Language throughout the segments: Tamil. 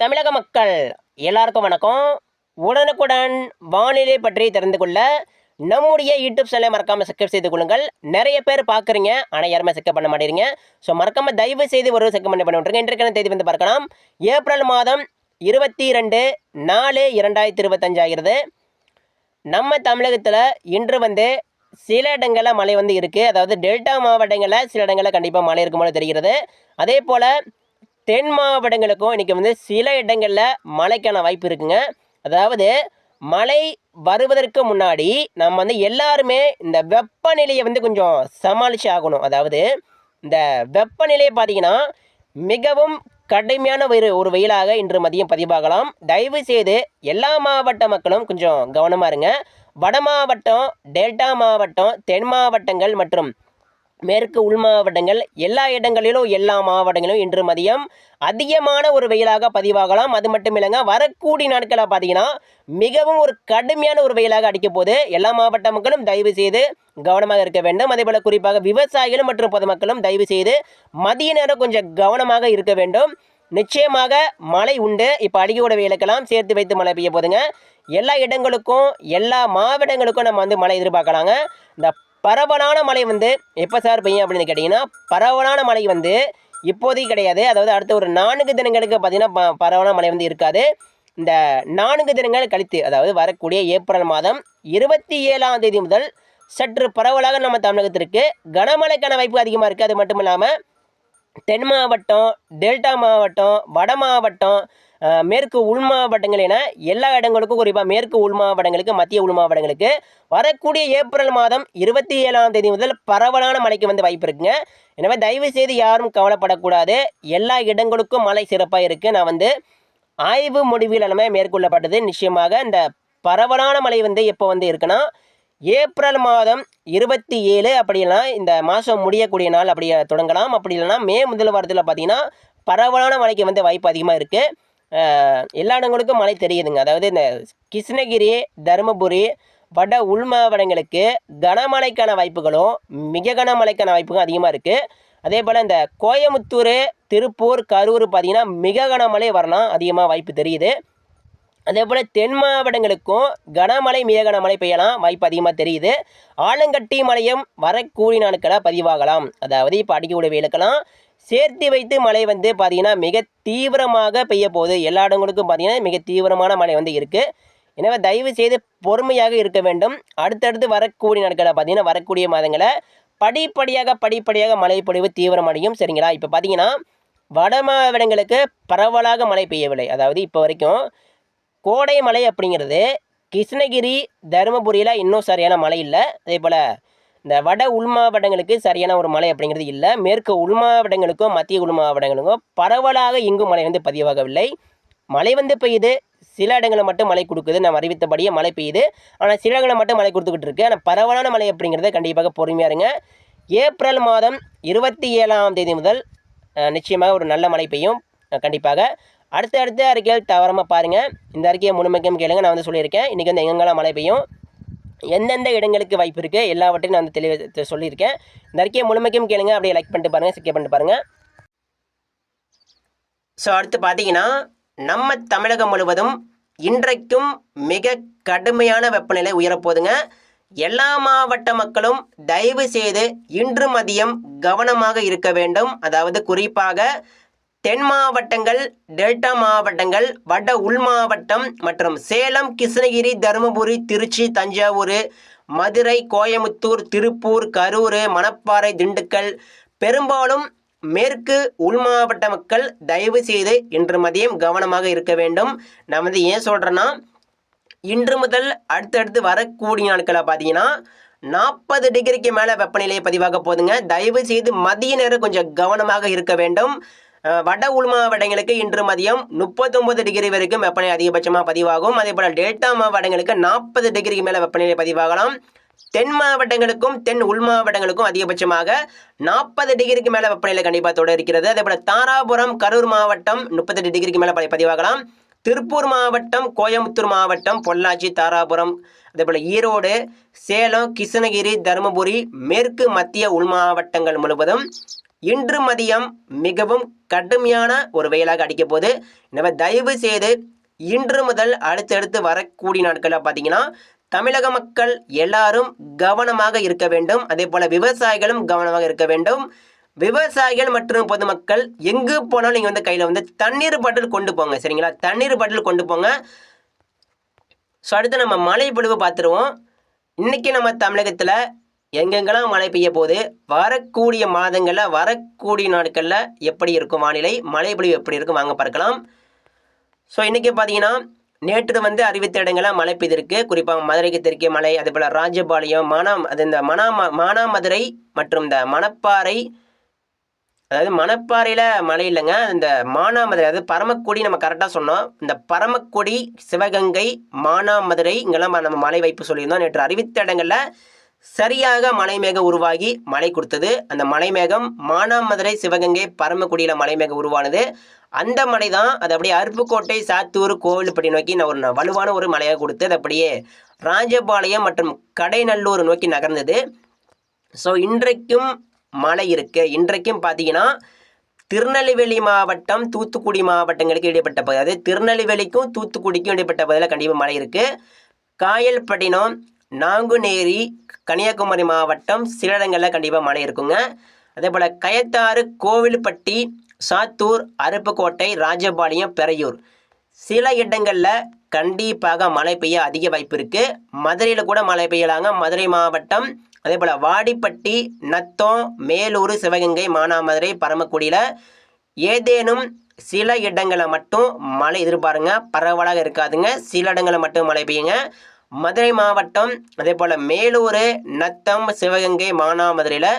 தமிழக மக்கள் எல்லாருக்கும் வணக்கம். உடனுக்குடன் வானிலை பற்றி தெரிந்து கொள்ள நம்முடைய யூடியூப் சேனலை மறக்காமல் சப்ஸ்கிரைப் செய்து கொள்ளுங்கள். நிறைய பேர் பார்க்குறீங்க ஆனால் யாருமே சப்ஸ்கிரைப் பண்ண மாட்டேறீங்க ஸோ மறக்காமல் தயவு செய்து ஒரு சப்ஸ்கிரைப் பண்ணி பண்ணிவிட்ருங்க இன்றைக்கான தேதி வந்து பார்க்கலாம். ஏப்ரல் மாதம் இருபத்தி ரெண்டு நாலு இரண்டாயிரத்தி இருபத்தஞ்சாகிறது நம்ம தமிழகத்தில் இன்று வந்து சில இடங்களில் மழை வந்து இருக்குது அதாவது டெல்டா மாவட்டங்களில் சில இடங்களில் கண்டிப்பாக மழை இருக்கும் போல தெரிகிறது. அதே போல் தென் மாவட்டங்களுக்கும் இன்றைக்கி வந்து சில இடங்களில் மழைக்கான வாய்ப்பு இருக்குங்க. அதாவது மழை வருவதற்கு முன்னாடி நம்ம வந்து எல்லாருமே இந்த வெப்பநிலையை வந்து கொஞ்சம் சமாளித்து ஆகணும். அதாவது இந்த வெப்பநிலையை பார்த்தீங்கன்னா மிகவும் கடுமையான ஒரு ஒரு வெயிலாக இன்று மதியம் பதிவாகலாம். தயவு செய்து எல்லா மாவட்ட மக்களும் கொஞ்சம் கவனமாக இருங்க. வட மாவட்டம் டெல்டா மாவட்டம் தென் மாவட்டங்கள் மற்றும் மேற்கு உள் மாவட்டங்கள் எல்லா இடங்களிலும் எல்லா மாவட்டங்களிலும் இன்று மதியம் அதிகமான ஒரு வெயிலாக பதிவாகலாம். அது மட்டும் இல்லைங்க வரக்கூடிய நாட்களாக பார்த்தீங்கன்னா மிகவும் ஒரு கடுமையான ஒரு வெயிலாக அடிக்க போது எல்லா மாவட்ட மக்களும் தயவு செய்து கவனமாக இருக்க வேண்டும். அதே போல் குறிப்பாக விவசாயிகளும் மற்றும் பொதுமக்களும் தயவு செய்து மதிய நேரம் கொஞ்சம் கவனமாக இருக்க வேண்டும். நிச்சயமாக மழை உண்டு. இப்போ அடிக்கோட வெயிலுக்கெல்லாம் சேர்த்து வைத்து மழை பெய்ய போதுங்க எல்லா இடங்களுக்கும் எல்லா மாவட்டங்களுக்கும் நம்ம வந்து மழை எதிர்பார்க்கலாங்க. இந்த பரவலான மழை வந்து எப்போ சார் பெய்யும் அப்படின்னு கேட்டிங்கன்னா பரவலான மழை வந்து இப்போதைக்கு கிடையாது. அதாவது அடுத்த ஒரு நான்கு தினங்களுக்கு பார்த்திங்கன்னா ப பரவலான மழை வந்து இருக்காது. இந்த நான்கு தினங்கள் கழித்து அதாவது வரக்கூடிய ஏப்ரல் மாதம் இருபத்தி ஏழாம் தேதி முதல் சற்று பரவலாக நம்ம தமிழகத்திற்கு கனமழைக்கான வாய்ப்பு அதிகமாக இருக்குது அது மட்டும் இல்லாமல் தென் மாவட்டம் டெல்டா மாவட்டம் வட மாவட்டம் மேற்கு உள் மாவட்டங்கள் என எல்லா இடங்களுக்கும் குறிப்பாக மேற்கு உள் மாவட்டங்களுக்கு மத்திய உள் மாவட்டங்களுக்கு வரக்கூடிய ஏப்ரல் மாதம் இருபத்தி ஏழாம் தேதி முதல் பரவலான மழைக்கு வந்து வாய்ப்பு இருக்குங்க. எனவே தயவு செய்து யாரும் கவலைப்படக்கூடாது. எல்லா இடங்களுக்கும் மழை சிறப்பாக இருக்குது நான் வந்து ஆய்வு முடிவில் எல்லாமே மேற்கொள்ளப்பட்டது. நிச்சயமாக இந்த பரவலான மழை வந்து எப்போ வந்து இருக்குன்னா ஏப்ரல் மாதம் இருபத்தி ஏழு அப்படின்னா இந்த மாதம் முடியக்கூடிய நாள் அப்படி தொடங்கலாம். அப்படி இல்லைன்னா மே முதல் வாரத்தில் பார்த்தீங்கன்னா பரவலான மழைக்கு வந்து வாய்ப்பு அதிகமாக இருக்குது எல்லா இடங்களுக்கும் மழை தெரியுதுங்க. அதாவது இந்த கிருஷ்ணகிரி தருமபுரி வட உள் மாவட்டங்களுக்கு கனமழைக்கான வாய்ப்புகளும் மிக கனமழைக்கான வாய்ப்புகளும் அதிகமாக இருக்குது அதே போல் இந்த கோயமுத்தூர் திருப்பூர் கரூர் பார்த்திங்கன்னா மிக கனமழை வரலாம் அதிகமாக வாய்ப்பு தெரியுது. அதே போல் தென் மாவட்டங்களுக்கும் கனமழை மிக கனமழை பெய்யலாம் வாய்ப்பு அதிகமாக தெரியுது. ஆலங்கட்டி மழையும் வரக்கூடிய நாட்களாக பதிவாகலாம். அதாவது இப்போ அடிக்கக்கூடிய வெயிலுக்கெல்லாம் சேர்த்து வைத்து மழை வந்து பார்த்திங்கன்னா மிக தீவிரமாக பெய்ய போகுது. எல்லா இடங்களுக்கும் பார்த்திங்கன்னா மிக தீவிரமான மழை வந்து இருக்குது எனவே தயவு செய்து பொறுமையாக இருக்க வேண்டும். அடுத்தடுத்து வரக்கூடிய நாட்களை பார்த்தீங்கன்னா வரக்கூடிய மாதங்களை படிப்படியாக படிப்படியாக மழை பொழிவு தீவிரமடையும். சரிங்களா? இப்போ பார்த்தீங்கன்னா வட மாவட்டங்களுக்கு பரவலாக மழை பெய்யவில்லை. அதாவது இப்போ வரைக்கும் கோடை மழை அப்படிங்கிறது கிருஷ்ணகிரி தருமபுரியில் இன்னும் சரியான மழை இல்லை. அதே போல் இந்த வட உள் மாவட்டங்களுக்கு சரியான ஒரு மழை அப்படிங்கிறது இல்லை. மேற்கு உள் மாவட்டங்களுக்கும் மத்திய உள் மாவட்டங்களுக்கும் பரவலாக இங்கும் மழை வந்து பதிவாகவில்லை. மழை வந்து பெய்யுது. சில இடங்களில் மட்டும் மழை கொடுக்குது. நம்ம அறிவித்தபடியே மழை பெய்யுது. ஆனால் சில இடங்களில் மட்டும் மழை கொடுத்துக்கிட்டு இருக்கு. ஆனால் பரவலான மழை அப்படிங்கிறது கண்டிப்பாக பொறுமையாக இருங்க. ஏப்ரல் மாதம் இருபத்தி ஏழாம் தேதி முதல் நிச்சயமாக ஒரு நல்ல மழை பெய்யும். கண்டிப்பாக. அடுத்த அடுத்த அறிக்கைகள் தவறாமல் பாருங்கள் இந்த அறிக்கையை முழுமைக்கும் கேளுங்க. நான் வந்து சொல்லியிருக்கேன். இன்றைக்கி வந்து எங்கெங்கெல்லாம் மழை பெய்யும்? எந்தெந்த இடங்களுக்கு வாய்ப்பு இருக்குது எல்லாவற்றையும் நான் வந்து தெளிவு சொல்லியிருக்கேன். இந்த அறிக்கையை முழுமைக்கும் கேளுங்க அப்படியே லைக் பண்ணிட்டு பாருங்கள் சப்ஸ்கிரைப் பண்ணிட்டு பாருங்கள் ஸோ அடுத்து பார்த்தீங்கன்னா நம்ம தமிழகம் முழுவதும் இன்றைக்கும் மிக கடுமையான வெப்பநிலை உயரப்போகுதுங்க. எல்லா மாவட்ட மக்களும் தயவு செய்து இன்று மதியம் கவனமாக இருக்க வேண்டும். அதாவது குறிப்பாக தென் மாவட்டங்கள் டெல்டா மாவட்டங்கள் வட உள் மாவட்டம் மற்றும் சேலம் கிருஷ்ணகிரி தருமபுரி திருச்சி தஞ்சாவூர் மதுரை கோயமுத்தூர் திருப்பூர் கரூர் மணப்பாறை திண்டுக்கல். பெரும்பாலும் மேற்கு உள் மாவட்ட மக்கள் தயவு செய்து இன்று மதியம் கவனமாக இருக்க வேண்டும். நான் வந்து ஏன் சொல்கிறேன்னா இன்று முதல் அடுத்தடுத்து வரக்கூடிய நாட்களை பார்த்தீங்கன்னா நாற்பது டிகிரிக்கு மேலே வெப்பநிலையை பதிவாக போதுங்க. தயவு செய்து மதிய நேரம் கொஞ்சம் கவனமாக இருக்க வேண்டும். வட உள் மாவட்டங்களுக்கு இன்று மதியம் முப்பத்தொம்பது டிகிரி வரைக்கும் வெப்பநிலை அதிகபட்சமாக பதிவாகும். அதே போல் டெல்டா மாவட்டங்களுக்கு நாற்பது டிகிரிக்கு மேலே வெப்பநிலை பதிவாகலாம். தென் மாவட்டங்களுக்கும் தென் உள் மாவட்டங்களுக்கும் அதிகபட்சமாக நாற்பது டிகிரிக்கு மேலே வெப்பநிலை கண்டிப்பாக தொடர் இருக்கிறது அதே போல் தாராபுரம் கரூர் மாவட்டம் முப்பத்தெட்டு டிகிரிக்கு மேலே பதி- பதிவாகலாம். திருப்பூர் மாவட்டம் கோயம்புத்தூர் மாவட்டம் பொள்ளாச்சி தாராபுரம் அதே போல் ஈரோடு சேலம் கிருஷ்ணகிரி தருமபுரி மேற்கு மத்திய உள் மாவட்டங்கள் முழுவதும் இன்று மதியம் மிகவும் கடுமையான ஒரு வெயிலாக அடிக்க போது நம்ம தயவு செய்து இன்று முதல் அடுத்தடுத்து வரக்கூடிய நாட்களில் பார்த்தீங்கன்னா தமிழக மக்கள் எல்லாரும் கவனமாக இருக்க வேண்டும். அதே போல் விவசாயிகளும் கவனமாக இருக்க வேண்டும். விவசாயிகள் மற்றும் பொதுமக்கள் எங்கு போனாலும் நீங்கள் வந்து கையில் வந்து தண்ணீர் பாட்டில் கொண்டு போங்க. சரிங்களா? தண்ணீர் பாட்டில் கொண்டு போங்க. ஸோ அடுத்து நம்ம மழை பொழிவு பார்த்துருவோம் இன்னைக்கு நம்ம தமிழகத்தில் எங்கெங்கெல்லாம் மழை பெய்ய போது வரக்கூடிய மாதங்களில் வரக்கூடிய நாட்களில் எப்படி இருக்கும் வானிலை? மழை பொழிவு எப்படி இருக்கும்? வாங்க பார்க்கலாம். ஸோ இன்றைக்கி பார்த்தீங்கன்னா நேற்று வந்து அறிவித்த இடங்களில் மழை பெய்திருக்கு. குறிப்பாக மதுரைக்கு தெற்கே மலை அதே போல் ராஜபாளையம் மானா அது இந்த மனா மானாமதுரை மற்றும் இந்த மணப்பாறை அதாவது மணப்பாறையில் மழை இல்லைங்க. இந்த மானாமதுரை அதாவது பரமக்குடி நம்ம கரெக்டாக சொன்னோம். இந்த பரமக்குடி சிவகங்கை மானாமதுரை இங்கெல்லாம் நம்ம மழை வாய்ப்பு சொல்லியிருந்தோம். நேற்று அறிவித்த இடங்களில் சரியாக மலைமேகம் உருவாகி மழை கொடுத்தது. அந்த மலைமேகம் மானாமதுரை சிவகங்கை பரமக்குடியில் மலைமேகம் உருவானது. அந்த மலை தான் அது அப்படியே அருப்புக்கோட்டை சாத்தூர் கோவில்பட்டி நோக்கி நான் ஒரு வலுவான ஒரு மலையாக கொடுத்து அது அப்படியே ராஜபாளையம் மற்றும் கடைநல்லூர் நோக்கி நகர்ந்தது. ஸோ இன்றைக்கும் மழை இருக்குது இன்றைக்கும் பார்த்தீங்கன்னா திருநெல்வேலி மாவட்டம் தூத்துக்குடி மாவட்டங்களுக்கு இடைப்பட்ட பகுதி. அதாவது திருநெல்வேலிக்கும் தூத்துக்குடிக்கும் இடைப்பட்ட பகுதியில் கண்டிப்பாக மழை இருக்குது காயல்பட்டினம் நாங்குநேரி கன்னியாகுமரி மாவட்டம் சில இடங்களில் கண்டிப்பாக மழை இருக்குங்க. அதே போல் கயத்தாறு கோவில்பட்டி சாத்தூர் அருப்புக்கோட்டை ராஜபாளையம் பெரையூர். சில இடங்களில் கண்டிப்பாக மழை பெய்ய அதிக வாய்ப்பு இருக்குது மதுரையில் கூட மழை பெய்யலாங்க. மதுரை மாவட்டம் அதே போல் வாடிப்பட்டி நத்தம் மேலூர் சிவகங்கை மானாமதுரை பரமக்குடியில் ஏதேனும் சில இடங்களில் மட்டும் மழை எதிர்பாருங்க. பரவலாக இருக்காதுங்க. சில இடங்களில் மட்டும் மழை பெய்யுங்க. மதுரை மாவட்டம் அதே போல் மேலூர் நத்தம் சிவகங்கை மானாமதுரையில்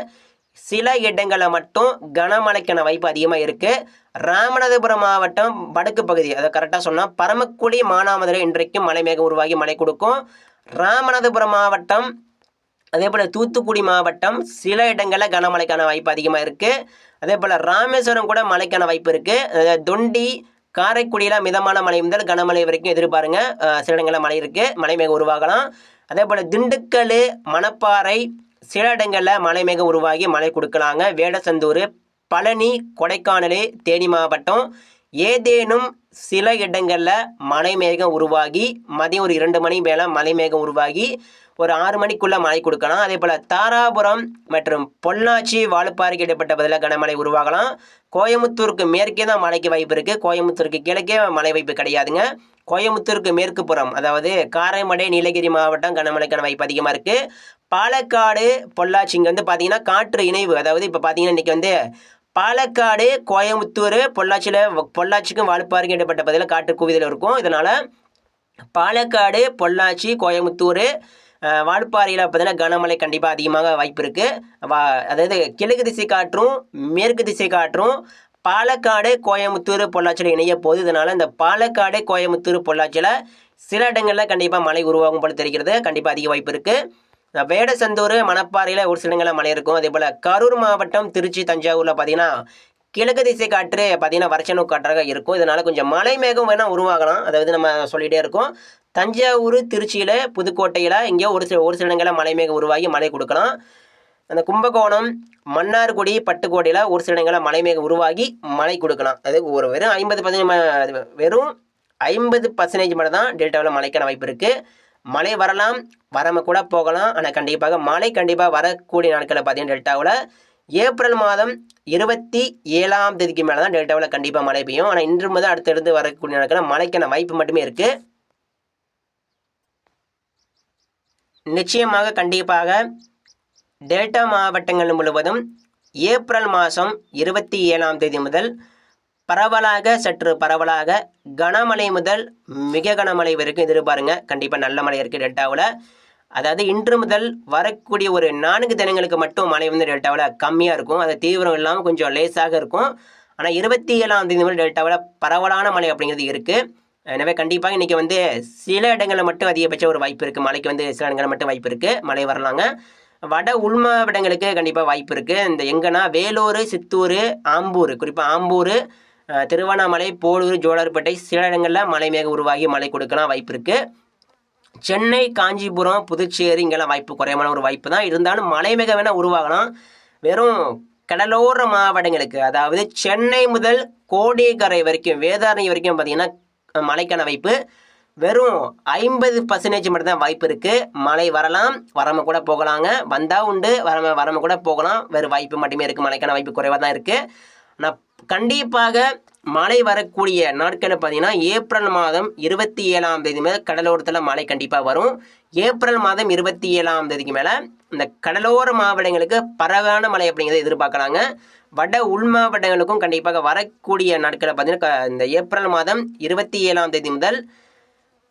சில இடங்களில் மட்டும் கனமழைக்கான வாய்ப்பு அதிகமாக இருக்குது ராமநாதபுரம் மாவட்டம் வடக்கு பகுதி அதை கரெக்டாக சொன்னால் பரமக்குடி மானாமதுரை இன்றைக்கும் மழை மேகம் உருவாகி மழை கொடுக்கும். ராமநாதபுரம் மாவட்டம் அதே போல் தூத்துக்குடி மாவட்டம் சில இடங்களில் கனமழைக்கான வாய்ப்பு அதிகமாக இருக்குது அதே போல் ராமேஸ்வரம் கூட மழைக்கான வாய்ப்பு இருக்குது தொண்டி காரைக்குடியில் மிதமான மழை முதல் கனமழை வரைக்கும் எதிர்பாருங்க. சில இடங்களில் மழை இருக்குது மழை மேகம் உருவாகலாம். அதே போல் திண்டுக்கல் மணப்பாறை சில இடங்களில் மழை மேகம் உருவாகி மழை கொடுக்கலாங்க. வேடசந்தூர் பழனி கொடைக்கானல் தேனி மாவட்டம். ஏதேனும் சில இடங்களில் மழை மேகம் உருவாகி மதியம் ஒரு இரண்டு மணி மேலே மழை மேகம் உருவாகி ஒரு ஆறு மணிக்குள்ளே மழை கொடுக்கலாம். அதே போல் தாராபுரம் மற்றும் பொள்ளாச்சி வாழுப்பாறைக்கு இடைப்பட்ட பதிலாக கனமழை உருவாகலாம். கோயமுத்தூருக்கு மேற்கே தான் மழைக்கு வாய்ப்பு இருக்குது கோயமுத்தூருக்கு கிழக்கே மழை வாய்ப்பு கிடையாதுங்க. கோயமுத்தூருக்கு மேற்கு புறம் அதாவது காரைமடை நீலகிரி மாவட்டம் கனமழைக்கான வாய்ப்பு அதிகமாக இருக்குது பாலக்காடு பொள்ளாச்சி இங்கே வந்து பார்த்தீங்கன்னா காற்று இணைவு. அதாவது இப்போ பார்த்தீங்கன்னா இன்றைக்கி வந்து பாலக்காடு கோயமுத்தூர் பொள்ளாச்சியில் பொள்ளாச்சிக்கும் வாழப்பாறைக்கும் இடைப்பட்ட பதிலாக காற்று குவிதல் இருக்கும். இதனால் பாலக்காடு பொள்ளாச்சி கோயமுத்தூர் அஹ், வால்பாறையில் பார்த்தீங்கன்னா கனமழை கண்டிப்பாக அதிகமாக வாய்ப்பு இருக்குது வா அதாவது கிழக்கு திசை காற்றும் மேற்கு திசை காற்றும் பாலக்காடு கோயம்புத்தூர் பொள்ளாச்சியில் இணைய போகுது. இதனால் இந்த பாலக்காடு கோயமுத்தூர் பொள்ளாச்சியில் சில இடங்களில் கண்டிப்பாக மழை உருவாகும் போல தெரிகிறது. கண்டிப்பாக அதிக வாய்ப்பு இருக்குது வேடசந்தூர் மணப்பாறையில் ஒரு சில இடங்களில் மழை இருக்கும். அதே போல் கரூர் மாவட்டம் திருச்சி தஞ்சாவூரில் பார்த்தீங்கன்னா கிழக்கு திசை காற்று பார்த்தீங்கன்னா வறட்சணு காற்றாக இருக்கும். இதனால் கொஞ்சம் மலை மேகம் வேணால் உருவாகலாம். அதாவது நம்ம சொல்லிகிட்டே இருக்கோம். தஞ்சாவூர் திருச்சியில் புதுக்கோட்டையில் இங்கே ஒரு சில ஒரு சில இடங்களில் மழை மேகம் உருவாகி மழை கொடுக்கலாம். அந்த கும்பகோணம் மன்னார்குடி பட்டுக்கோட்டையில் ஒரு சில இடங்களில் மழை மேகம் உருவாகி மழை கொடுக்கலாம். அது ஒரு வெறும் ஐம்பது பர்சன்டேஜ் வெறும் ஐம்பது பர்சன்டேஜ் மட்டும் தான் டெல்டாவில் மழைக்கான வாய்ப்பு இருக்குது மழை வரலாம் வராமல் கூட போகலாம். ஆனால் கண்டிப்பாக மழை கண்டிப்பாக வரக்கூடிய நாட்களில் பார்த்தீங்கன்னா டெல்டாவில் ஏப்ரல் மாதம் இருபத்தி ஏழாம் தேதிக்கு மேலே தான் டெல்டாவில் கண்டிப்பாக மழை பெய்யும். ஆனால் இன்று முதல் அடுத்தடுத்து வரக்கூடிய நாட்களில் மழைக்கான வாய்ப்பு மட்டுமே இருக்குது நிச்சயமாக கண்டிப்பாக டேட்டா மாவட்டங்கள் முழுவதும் ஏப்ரல் மாதம் இருபத்தி ஏழாம் தேதி முதல் பரவலாக சற்று பரவலாக கனமழை முதல் மிக கனமழை வரைக்கும் எதிர்பாருங்க. கண்டிப்பாக நல்ல மழை இருக்குது டெல்டாவில். அதாவது இன்று முதல் வரக்கூடிய ஒரு நான்கு தினங்களுக்கு மட்டும் மழை வந்து டெல்டாவில் கம்மியாக இருக்கும். அது தீவிரம் இல்லாமல் கொஞ்சம் லேசாக இருக்கும். ஆனால் இருபத்தி ஏழாம் தேதி முதல் டெல்டாவில் பரவலான மழை அப்படிங்கிறது இருக்குது எனவே கண்டிப்பாக இன்றைக்கி வந்து சில இடங்களில் மட்டும் அதிகபட்ச ஒரு வாய்ப்பு இருக்குது மழைக்கு வந்து சில இடங்களில் மட்டும் வாய்ப்பு இருக்குது மழை வரலாங்க. வட உள்மாவட்டங்களுக்கு கண்டிப்பாக வாய்ப்பு இருக்குது இந்த எங்கன்னா வேலூர் சித்தூர் ஆம்பூர். குறிப்பாக ஆம்பூர் திருவண்ணாமலை போலூர் ஜோலார்பேட்டை சில இடங்களில் மழை மேக உருவாகி மழை கொடுக்கலாம் வாய்ப்பு இருக்குது சென்னை காஞ்சிபுரம் புதுச்சேரி இங்கெல்லாம் வாய்ப்பு குறைவான ஒரு வாய்ப்பு தான். இருந்தாலும் மழை மேக வேணால் உருவாகலாம். வெறும் கடலோர மாவட்டங்களுக்கு அதாவது சென்னை முதல் கோடியக்கரை வரைக்கும் வேதாரணி வரைக்கும் பார்த்திங்கன்னா மழைக்கான வாய்ப்பு வெறும் ஐம்பது பர்சன்டேஜ் மட்டும்தான் வாய்ப்பு இருக்குது மழை வரலாம் வராமல் கூட போகலாங்க. வந்தால் உண்டு வராம வராமல் கூட போகலாம். வேறு வாய்ப்பு மட்டுமே இருக்குது மழைக்கான வாய்ப்பு குறைவாக தான் இருக்குது ஆனால் கண்டிப்பாக மழை வரக்கூடிய நாட்கள் பார்த்தீங்கன்னா ஏப்ரல் மாதம் இருபத்தி ஏழாம் தேதி மேலே கடலோரத்தில் மழை கண்டிப்பாக வரும். ஏப்ரல் மாதம் இருபத்தி ஏழாம் தேதிக்கு மேலே இந்த கடலோர மாவட்டங்களுக்கு பரவான மழை அப்படிங்கிறத எதிர்பார்க்கலாங்க. வட உள் மாவட்டங்களுக்கும் கண்டிப்பாக வரக்கூடிய நாட்களை பார்த்தீங்கன்னா இந்த ஏப்ரல் மாதம் இருபத்தி ஏழாம் தேதி முதல்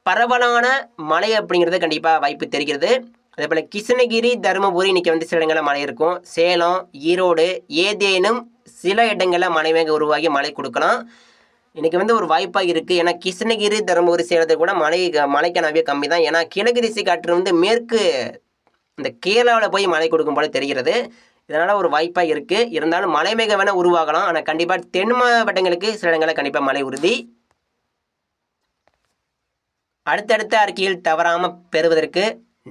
பரவலான மழை அப்படிங்கிறது கண்டிப்பாக வாய்ப்பு தெரிகிறது. அதே போல் கிருஷ்ணகிரி தருமபுரி இன்னைக்கு வந்து சில இடங்களில் மழை இருக்கும். சேலம் ஈரோடு ஏதேனும் சில இடங்களில் மழை உருவாகி மழை கொடுக்கலாம். இன்றைக்கி வந்து ஒரு வாய்ப்பாக இருக்குது ஏன்னா கிருஷ்ணகிரி தருமபுரி சேலத்தில் கூட மழை மழைக்கானவே கம்மி தான் ஏன்னா கிழக்கு திசை காற்று வந்து மேற்கு இந்த கேரளாவில் போய் மழை கொடுக்கும் போல தெரிகிறது. இதனால் ஒரு வாய்ப்பாக இருக்குது இருந்தாலும் மழைமேக வேணால் உருவாகலாம். ஆனால் கண்டிப்பாக தென் மாவட்டங்களுக்கு சில இடங்களில் கண்டிப்பாக மழை உறுதி. அடுத்தடுத்த அறிக்கையில் தவறாமல் பெறுவதற்கு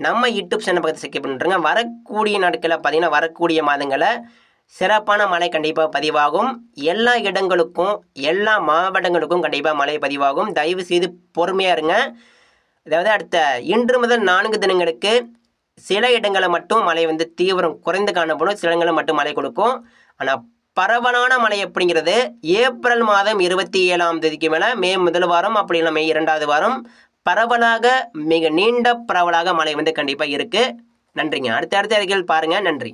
நம்ம யூடியூப் சேனல் பக்கத்தை செக் பண்ணுறோங்க வரக்கூடிய நாட்களில் பார்த்தீங்கன்னா வரக்கூடிய மாதங்களை சிறப்பான மழை கண்டிப்பாக பதிவாகும். எல்லா இடங்களுக்கும் எல்லா மாவட்டங்களுக்கும் கண்டிப்பாக மழை பதிவாகும். தயவு செய்து பொறுமையாக இருங்க. அதாவது அடுத்த இன்று முதல் நான்கு தினங்களுக்கு சில இடங்களில் மட்டும் மழை வந்து தீவிரம் குறைந்து காணப்படும். சில இடங்களில் மட்டும் மழை கொடுக்கும். ஆனால் பரவலான மழை அப்படிங்கிறது ஏப்ரல் மாதம் இருபத்தி ஏழாம் தேதிக்கு மேலே மே முதல் வாரம் அப்படி இல்லை மே இரண்டாவது வாரம் பரவலாக மிக நீண்ட பரவலாக மழை வந்து கண்டிப்பாக இருக்குது நன்றிங்க. அடுத்த அடுத்த அறிக்கையில் பாருங்கள் நன்றி.